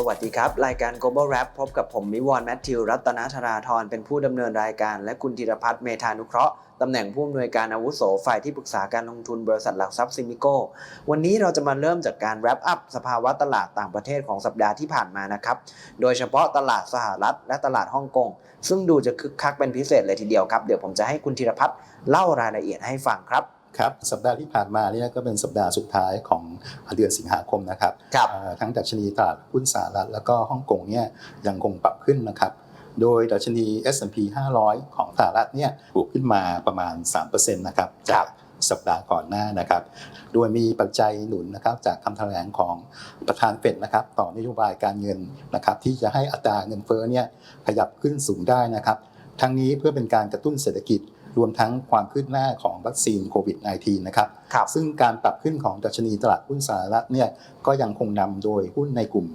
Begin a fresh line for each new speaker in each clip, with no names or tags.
สวัสดีครับ รายการ Global Rap พบกับผมมิวอนแมทธิว รัตนธราธรเป็นผู้ดำเนินรายการ และคุณธีรพัฒน์เมธานุเคราะห์ตำแหน่งผู้อำนวยการอาวุโสฝ่ายที่ปรึกษาการลงทุนบริษัทหลักทรัพย์ซิมิโกวันนี้เราจะมาเริ่มจากการ wrap up สภาวะตลาดต่างประเทศของสัปดาห์ที่ผ่านมานะครับ โดยเฉพาะตลาดสหรัฐและตลาดฮ่องกง ซึ่งดูจะคึกคักเป็นพิเศษเลยทีเดียวครับ เดี๋ยวผมจะให้คุณธีรพัฒน์เล่ารายละเอียดให้ฟังครับ
ครับสัปดาห์ที่ผ่านมาเนี่ยก็เป็นสัปดาห์สุดท้ายของเดือนสิงหาคมนะครับ
ครับ
เอ่อทั้งดัชนีตลาดหุ้นสหรัฐแล้วก็ฮ่องกงเนี่ยยังคงปรับขึ้นนะครับโดยดัชนี S&P 500 ของสหรัฐเนี่ยบวกขึ้นมาประมาณ 3%นะครับจากสัปดาห์ก่อนหน้านะครับ โดยมีปัจจัยหนุนนะครับจากคำแถลงของประธานเฟดนะครับต่อนโยบายการเงินนะครับที่จะให้อัตราเงินเฟ้อเนี่ยขยับขึ้นสูงได้นะครับ ทั้งนี้เพื่อเป็นการกระตุ้นเศรษฐกิจ รวมทั้งความคืบหน้าของวัคซีนโควิด -19 นะครับ
ครับ
ซึ่งการปรับขึ้นของดัชนีตลาดหุ้นสหรัฐเนี่ยก็ยังคงนำโดยหุ้นในกลุ่ม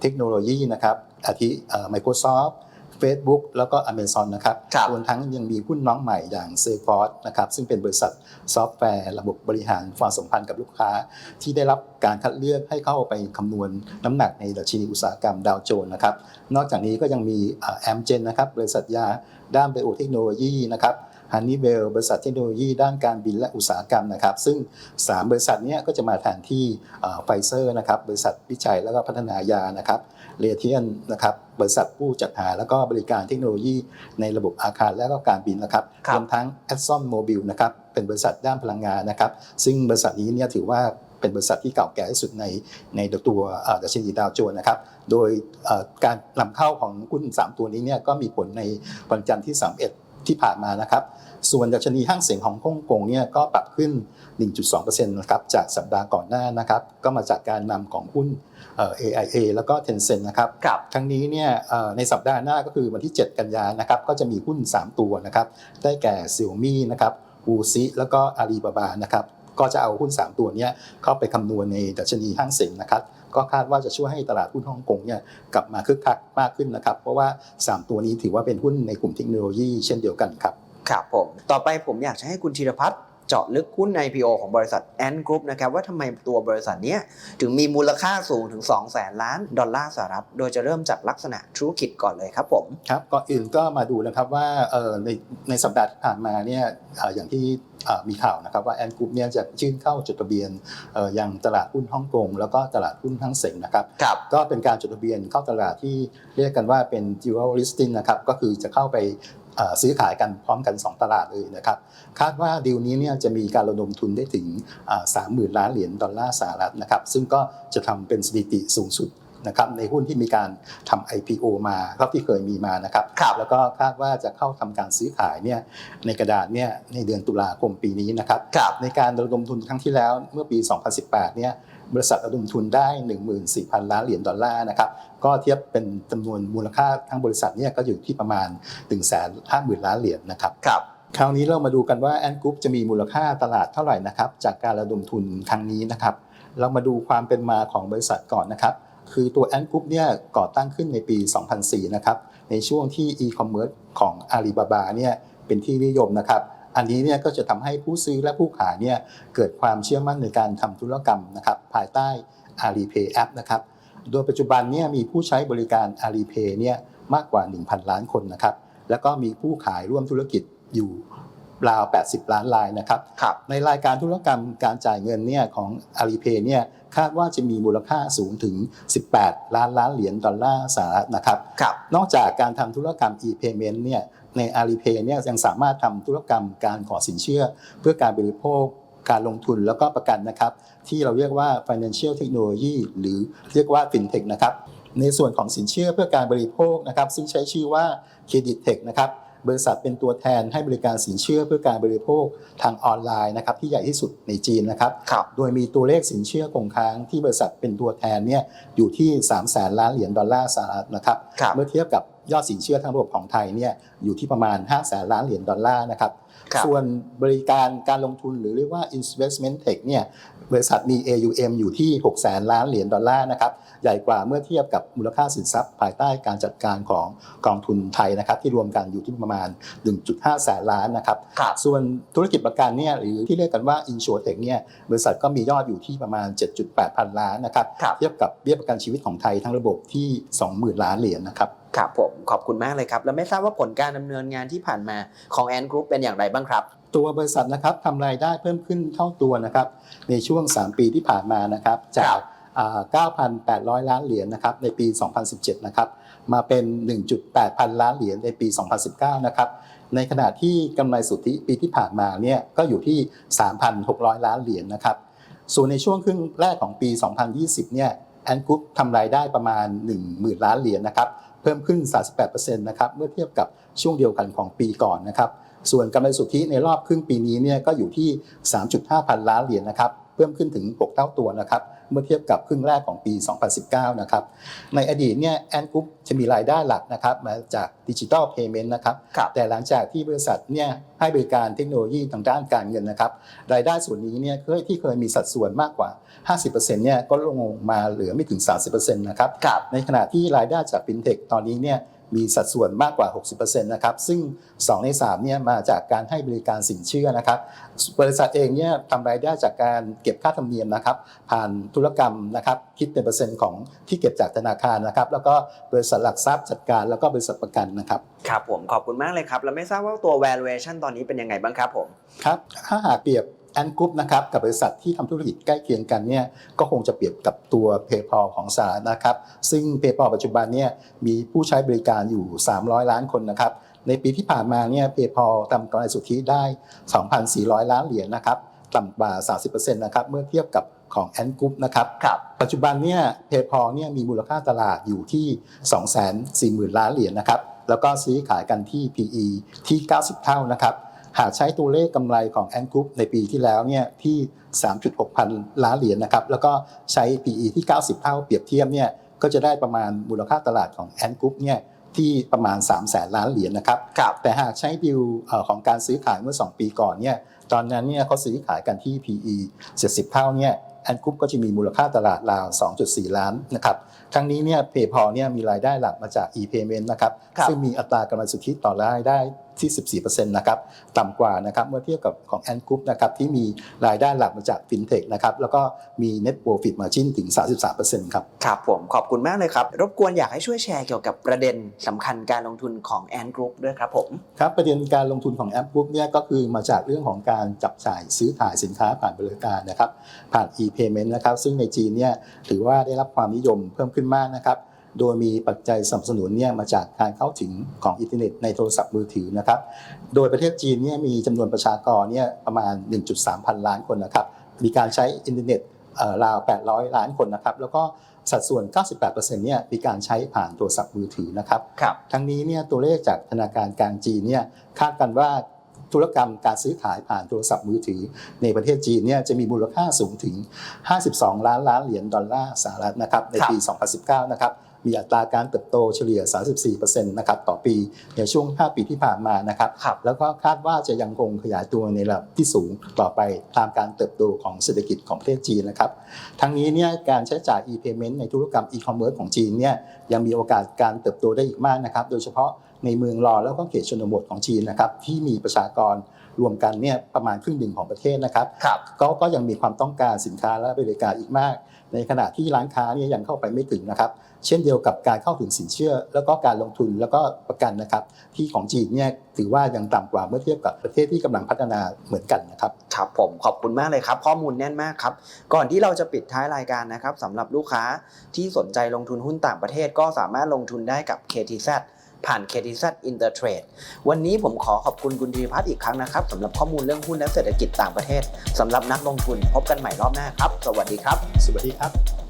เทคโนโลยีนะครับอาทิเอ่อ Microsoft Facebook แล้วก็ Amazon นะครับ
ครับ
รวมทั้งยังมีหุ้นน้องใหม่อย่าง Salesforce นะครับซึ่งเป็นบริษัทซอฟต์แวร์ระบบบริหารความสัมพันธ์กับลูกค้า ที่ได้รับการคัดเลือกให้เข้าไปคำนวณน้ำหนักในดัชนีอุตสาหกรรมดาวโจนส์นะครับ นอกจากนี้ก็ยังมีแอมเจนนะครับบริษัทยาด้านไบโอเทคโนโลยีนะครับ ฮันนี่เบลบริษัทเทคโนโลยีด้านการบินและอุตสาหกรรมนะครับ ซึ่ง 3 บริษัทเนี้ก็จะมาแทนที่ไฟเซอร์นะครับ บริษัทวิจัยและก็พัฒนายานะครับเรเทียนนะครับบริษัทผู้จัดหาและก็บริการเทคโนโลยีในระบบอาคารและก็การบินนะครับ
ครับ
รวมทั้ง e x x o n Mobil นะครับเป็นบริษัทด้านพลังงานนะครับ ซึ่งบริษัทนี้เนี่ยถือว่าเป็นบริษัทที่เก่าแก่ที่สุดในในตัวเอ่อดัชนีดาวโจนส์นะครับ โดยเอ่อการนำเข้าของหุ้น3 ตัวนี้เนี่ยก็มีผลในวันจันทร์ที่ 31 ที่ผ่านมานะครับ ส่วนดัชนีห้างเสียงของฮ่องกงเนี่ยก็ปรับขึ้น 1.2%นะครับจากสัปดาห์ก่อนหน้านะครับก็มาจากการนำของหุ้นเอ่อ AIA แล้วก็ Tencent นะครับ
ครับ
ทั้งนี้เนี่ยเอ่อในสัปดาห์หน้าก็คือวันที่ 7 กันยายนนะครับก็จะมีหุ้น 3 ตัวนะครับได้แก่ Xiaomi นะครับอูซิแล้วก็อาลีบาบานะครับก็จะเอาหุ้น 3 ตัวเนี้เข้าไปคำนวณในดัชนีห้างเส็งนะครับ ก็คาดว่าจะช่วยให้ตลาดหุ้นฮ่องกงเนี่ยกลับมาคึกคักมากขึ้นนะครับ เพราะว่า 3 ตัวนี้ถือว่าเป็นหุ้นในกลุ่มเทคโนโลยีเช่นเดียวกันครับ
ครับผม ต่อไปผมอยากจะให้คุณธีรพัฒน์ เจาะลึกหุ้น IPO ของบริษัท Ant Group นะครับว่าทำไมตัวบริษัทเนี้ยถึงมีมูลค่าสูงถึง2แสนล้านดอลลาร์สหรัฐ โดยจะเริ่มจากลักษณะธุรกิจก่อนเลยครับผม
ครับก่อนอื่นก็มาดูนะครับว่าเอ่อในในสัปดาห์ที่ผ่านมาเนี่ยเอ่ออย่างที่เอ่อมีข่าวนะครับว่าแอนกรุ๊ปเนี่ยจะยื่นเข้าจดทะเบียนเอ่อยังตลาดหุ้นฮ่องกงแล้วก็ตลาดหุ้นทั้งเสงนะครับ
ครับ
ก็เป็นการจดทะเบียนเข้าตลาดที่เรียกกันว่าเป็น dual listing นะครับก็คือจะเข้าไปเอ่อ ซื้อขายกันพร้อมกัน 2 ตลาดเลยนะครับ คาดว่าดีลนี้เนี่ยจะมีการระดมทุนได้ถึงสามหมื่นล้านเหรียญดอลลาร์สหรัฐนะครับ ซึ่งก็จะทำเป็นสถิติสูงสุด นะครับในหุ้นที่มีการทำ IPO มาเท่าที่เคยมีมานะครับ
ครับ
แล้วก็คาดว่าจะเข้าทำการซื้อขายเนี่ยในกระดาษเนี่ยในเดือนตุลาคมปีนี้นะครับ
ครับ
ในการระดมทุนครั้งที่แล้วเมื่อปี 2018 เนี่ยบริษัทระดมทุนได้ 14,000 ล้านเหรียญดอลลาร์นะครับ ก็เทียบเป็นจำนวนมูลค่าทั้งบริษัทเนี่ยก็อยู่ที่ประมาณ 150,000 ล้านเหรียญนะครับ
ครับ
คราวนี้เรามาดูกันว่าแอนกรุ๊ปจะมีมูลค่าตลาดเท่าไหร่นะครับ จากการระดมทุนครั้งนี้นะครับ เรามาดูความเป็นมาของบริษัทก่อนนะครับ คือตัวแอนกรุ๊ปเนี่ยก่อตั้งขึ้นในปี 2004 นะครับ ในช่วงที่อีคอมเมิร์ซของอาลีบาบาเนี่ยเป็นที่นิยมนะครับ อันนี้เนี่ยก็จะทำให้ผู้ซื้อและผู้ขายเนี่ยเกิดความเชื่อมั่นในการทำธุรกรรมนะครับภายใต้ Alipay App นะครับ โดยปัจจุบันเนี่ยมีผู้ใช้บริการ Alipay เนี่ยมากกว่า 1,000 ล้านคนนะครับ แล้วก็มีผู้ขายร่วมธุรกิจอยู่ ราว 80 ล้านรายนะครับ
ครับ
ในรายการธุรกรรมการจ่ายเงินเนี่ยของ Alipay เนี่ยคาดว่าจะมีมูลค่าสูงถึง 18 ล้านล้านเหรียญดอลลาร์สหรัฐนะครับ
ครับ
นอกจากการทำธุรกรรม e-payment เนี่ยใน Alipay เนี่ยยังสามารถทำธุรกรรมการขอสินเชื่อ เพื่อการบริโภคการลงทุนแล้วก็ประกันนะครับ ที่เราเรียกว่า financial technology หรือเรียกว่า fintech นะครับ ในส่วนของสินเชื่อเพื่อการบริโภคนะครับ ซึ่งใช้ชื่อว่า credit tech นะครับ บริษัทเป็นตัวแทนให้บริการสินเชื่อเพื่อการบริโภคทางออนไลน์นะครับที่ใหญ่ที่สุดในจีนนะครับ
ครับ
โดยมีตัวเลขสินเชื่อคงค้างที่บริษัทเป็นตัวแทนเนี่ยอยู่ที่3 0 0แสนล้านเหรียญดอลลาร์สหรัฐนะครับ
ครับ
เมื่อเทียบกับยอดสินเชื่อทั้งระบบของไทยเนี่ยอยู่ที่ประมาณ 5 0 0แสนล้านเหรียญดอลลาร์นะครับ
ครับ
ส่วนบริการการลงทุนหรือเรียกว่า investment tech เนี่ยบริษัทมี AUM อยู่ที่6แสนล้านเหรียญดอลลาร์นะครับ ใหญ่กว่าเมื่อเทียบกับมูลค่าสินทรัพย์ภายใต้การจัดการของกองทุนไทยนะครับ ที่รวมกันอยู่ที่ประมาณ 1.5 แสนล้านนะครับ
ครับ
ส่วนธุรกิจประกันเนี่ยหรือที่เรียกกันว่า InsurTech เนี่ยบริษัทก็มียอดอยู่ที่ประมาณ 7.8 พันล้านนะครับ
ครับ
เทียบกับเบี้ยประกันชีวิตของไทยทั้งระบบที่ 20,000 ล้านเหรียญนะครับ
ครับผมขอบคุณมากเลยครับ แล้วไม่ทราบว่าผลการดำเนินงานที่ผ่านมาของแอนกรุ๊ปเป็นอย่างไรบ้างครับ
ตัวบริษัทนะครับทำรายได้เพิ่มขึ้นเท่าตัวนะครับในช่วง 3 ปีที่ผ่านมานะครับจา
ครั
ก
บ
อ่า9,800 ล้านเหรียญนะครับในปี 2017 นะครับมาเป็น 1.8 พันล้านเหรียญในปี 2019 นะครับในขณะที่กำไรสุทธิปีที่ผ่านมาเนี่ยก็อยู่ที่ 3,600 ล้านเหรียญนะครับส่วนในช่วงครึ่งแรกของปี 2020 เนี่ยแอนกรุ๊ปทำรายได้ประมาณ 10,000 ล้านเหรียญนะครับ เพิ่มขึ้น 38%นะครับเมื่อเทียบกับช่วงเดียวกันของปีก่อนนะครับส่วนกำไรสุทธิในรอบครึ่งปีนี้เนี่ยก็อยู่ที่ 3.5 พันล้านเหรียญนะครับ พิ่มขึ้นถึง 6 เท่าตัวนะครับเมื่อเทียบกับครึ่งแรกของปี 2019 นะครับในอดีตเนี่ยแอนกรุ๊ปจะมีรายได้หลักนะครับมาจากดิจิทัลเพย์เมนต์นะครับ
ครับ
แต่หลังจากที่บริษัทเนี่ยให้บริการเทคโนโลยีทางด้านการเงินนะครับรายได้ส่วนนี้เนี่ยเคยที่เคยมีสัดส่วนมากกว่า 50%เนี่ยก็ลงมาเหลือไม่ถึง 30%นะครับ
ครับ
ในขณะที่รายได้จากฟินเทคตอนนี้เนี่ย มีสัดส่วนมากกว่า 60%นะครับ ซึ่ง 2 ใน3เนี่ยมาจากการให้บริการสินเชื่อนะครับ บริษัทเองเนี่ยทำรายได้จากการเก็บค่าธรรมเนียมนะครับ ผ่านธุรกรรมนะครับ คิดเป็นเปอร์เซ็นต์ของที่เก็บจากธนาคารนะครับ แล้วก็บริษัทหลักทรัพย์จัดการแล้วก็บริษัทประกันนะครับ
ครับผมขอบคุณมากเลยครับ แล้วไม่ทราบว่าตัว valuation ตอนนี้เป็นยังไงบ้างครับผม
ครับ ถ้าหากเปรียบ แอนกรุ๊ปนะครับกับบริษัทที่ทำธุรกิจใกล้เคียงกันเนี่ยก็คงจะเปรียบกับตัว PayPal ของสหรัฐนะครับ ซึ่ง PayPal ปัจจุบันเนี่ยมีผู้ใช้บริการอยู่ 300 ล้านคนนะครับในปีที่ผ่านมาเนี่ย PayPal ทำกำไรสุทธิได้ 2,400 ล้านเหรียญนะครับต่ำกว่า 30%นะครับเมื่อเทียบกับของแอนกรุ๊ปนะครับ
ครับ
ปัจจุบันเนี่ย PayPal เนี่ยมีมูลค่าตลาดอยู่ที่ 240,000 ล้านเหรียญนะครับ แล้วก็ซื้อขายกันที่ PE ที่ 90 เท่านะครับ หากใช้ตัวเลขกำไรของ Ant Group ในปีที่แล้วเนี่ยที่ 3.6 พันล้านเหรียญนะครับ แล้วก็ใช้ PE ที่ 90 เท่าเปรียบเทียบเนี่ยก็จะได้ประมาณมูลค่าตลาดของ Ant Group เนี่ยที่ประมาณ3แสนล้านเหรียญนะครับ
ครับ
แต่หากใช้ดิวเอ่อของการซื้อขายเมื่อ 2 ปีก่อนเนี่ยตอนนั้นเนี่ยเขาซื้อขายกันที่ PE 70 เท่าเนี่ยแอนกรุ๊ปก็จะมีมูลค่าตลาดราว 2.4 ล้านนะครับทั้งนี้เนี่ย PayPal เนี่ยมีรายได้หลักมาจาก e-payment นะครับ
ครับ
ซึ่งมีอัตรากำไรสุทธิต่อรายได้ที่ 14%นะครับต่ำกว่านะครับเมื่อเทียบกับของ Ant Group นะครับที่มีรายได้หลักมาจาก FinTech นะครับแล้วก็มี Net Profit Margin ถึง 33%ครับ
ครับผมขอบคุณมากเลยครับ รบกวนอยากให้ช่วยแชร์เกี่ยวกับประเด็นสำคัญการลงทุนของแอนกรุ๊ปด้วยครับผม
ครับประเด็นการลงทุนของแอปบุ๊กเนี่ยก็คือมาจากเรื่องของการจับจ่ายซื้อขายสินค้าผ่านบริการนะครับผ่าน e-payment นะครับซึ่งในจีนเนี่ยถือว่าได้รับความนิยมเพิ่มขึ้นมากนะครับ โดยมีปัจจัยสนับสนุนเนี่ยมาจากการเข้าถึงของอินเทอร์เน็ตในโทรศัพท์มือถือนะครับ โดยประเทศจีนเนี่ยมีจำนวนประชากรเนี่ยประมาณ 1.3 พันล้านคนนะครับ มีการใช้อินเทอร์เน็ตราว 800 ล้านคนนะครับ แล้วก็สัดส่วน 98%เนี่ยมีการใช้ผ่านโทรศัพท์มือถือนะครับ
ครับ
ทั้งนี้เนี่ยตัวเลขจากธนาคารกลางจีนเนี่ยคาดกันว่าธุรกรรมการซื้อขายผ่านโทรศัพท์มือถือ ในประเทศจีนเนี่ยจะมีมูลค่าสูงถึง 52 ล้านล้านเหรียญดอลลาร์สหรัฐนะครับในปี 2019 นะครับ มีอัตราการเติบโตเฉลี่ย 34%นะครับต่อปีในช่วง 5 ปีที่ผ่านมานะครับ
ครับ
แล้วก็คาดว่าจะยังคงขยายตัวในระดับที่สูงต่อไปตามการเติบโตของเศรษฐกิจของประเทศจีนนะครับ ทั้งนี้เนี่ยการใช้จ่าย e-payment ในธุรกรรม e-commerce ของจีนเนี่ยยังมีโอกาสการเติบโตได้อีกมากนะครับ โดยเฉพาะในเมืองรอแล้วก็เขตชนบทของจีนนะครับที่มีประชากร รวมกันเนี่ยประมาณครึ่งหนึ่งของประเทศนะครับ
ครับ
ก็ก็ยังมีความต้องการสินค้าและบริการอีกมาก ในขณะที่ร้านค้าเนี่ยยังเข้าไปไม่ถึงนะครับ เช่นเดียวกับการเข้าถึงสินเชื่อ แล้วก็การลงทุนแล้วก็ประกันนะครับ ที่ของจีนเนี่ยถือว่ายังต่ำกว่าเมื่อเทียบกับประเทศที่กำลังพัฒนาเหมือนกันนะครับ
ครับผมขอบคุณมากเลยครับ ข้อมูลแน่นมากครับ ก่อนที่เราจะปิดท้ายรายการนะครับสำหรับลูกค้าที่สนใจลงทุนหุ้นต่างประเทศก็สามารถลงทุนได้กับ KTZ ผ่านเคดิซัตอินเตอร์เทรดวันนี้ผมขอขอบคุณคุณธีรพัฒน์อีกครั้งนะครับสำหรับข้อมูลเรื่องหุ้นและเศรษฐกิจต่างประเทศสำหรับนักลงทุนพบกันใหม่รอบหน้าครับ สวัสดีครับ
สวัสดีครับ